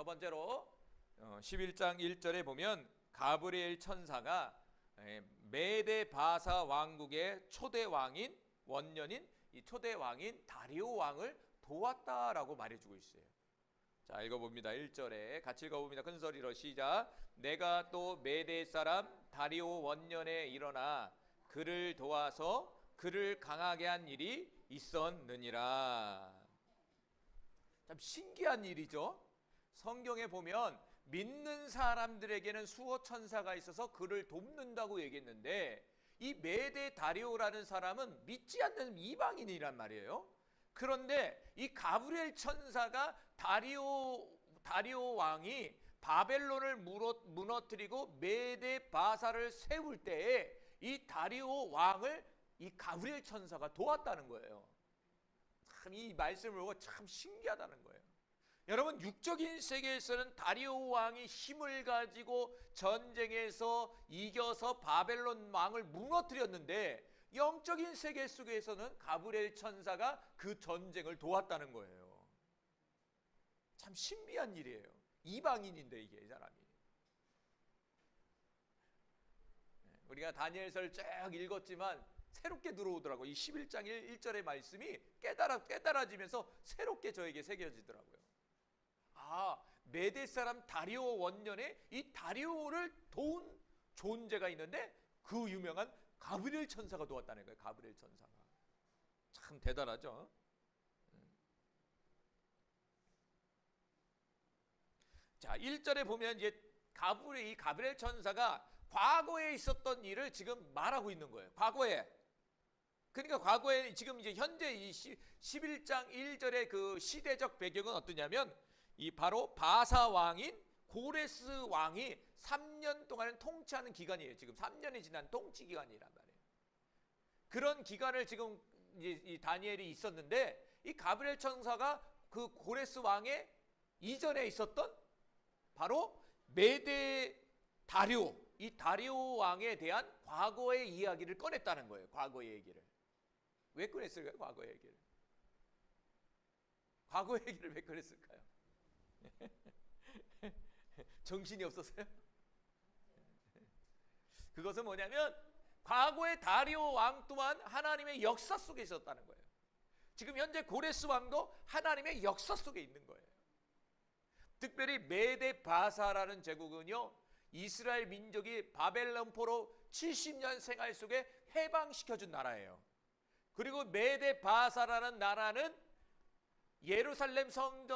첫 번째로 어, 11장 1절에 보면 가브리엘 천사가 에, 메데 바사 왕국의 초대 왕인 원년인 이 초대 왕인 다리오 왕을 도왔다라고 말해주고 있어요. 자 읽어봅니다. 1절에 같이 읽어봅니다. 큰 소리로 시작. 내가 또 메대 사람 다리오 원년에 일어나 그를 도와서 그를 강하게 한 일이 있었느니라. 참 신기한 일이죠. 성경에 보면 믿는 사람들에게는 수호 천사가 있어서 그를 돕는다고 얘기했는데 이 메데 다리오라는 사람은 믿지 않는 이방인이란 말이에요. 그런데 이 가브리엘 천사가 다리오 다리오 왕이 바벨론을 무너, 무너뜨리고 메데 바사를 세울 때에 이 다리오 왕을 이 가브리엘 천사가 도왔다는 거예요. 참 이 말씀을 보고 참 신기하다는 거예요. 여러분 육적인 세계에서는 다리오 왕이 힘을 가지고 전쟁에서 이겨서 바벨론 왕을 무너뜨렸는데 영적인 세계 속에서는 가브리엘 천사가 그 전쟁을 도왔다는 거예요. 참 신비한 일이에요. 이방인인데 이게 이 사람이. 네, 우리가 다니엘서를 쭉 읽었지만 새롭게 들어오더라고요. 이 11장 1, 절의 말씀이 깨달아 깨달아지면서 새롭게 저에게 새겨지더라고요. 아, 메데 사람 다리오 원년에 이 다리오를 도운 존재가 있는데 그 유명한 가브리엘 천사가 도왔다는 거예요. 가브리엘 천사가. 참 대단하죠. 음. 자, 1절에 보면 이제 가브리 이 가브리엘 천사가 과거에 있었던 일을 지금 말하고 있는 거예요. 과거에. 그러니까 과거에 지금 이제 현재 이 11장 1절의 그 시대적 배경은 어떠냐면 이 바로 바사 왕인 고레스 왕이 3년 동안 통치하는 기간이에요. 지금 3년이 지난 통치 기간이란 말이에요. 그런 기간을 지금 이 다니엘이 있었는데 이 가브리엘 천사가 그 고레스 왕의 이전에 있었던 바로 메데 다리오 이 다리오 왕에 대한 과거의 이야기를 꺼냈다는 거예요. 과거의 얘기를. 왜 꺼냈을까요? 과거의 얘기를. 과거의 얘기를 왜 꺼냈을까요? 정신이 없었어요? 그것은 뭐냐면 과거의 다리오 왕 또한 하나님의 역사 속에 있었다는 거예요. 지금 현재 고레스 왕도 하나님의 역사 속에 있는 거예요. 특별히 메데 바사라는 제국은요. 이스라엘 민족이 바벨론포로 70년 생활 속에 해방시켜 준 나라예요. 그리고 메데 바사라는 나라는 예루살렘 성전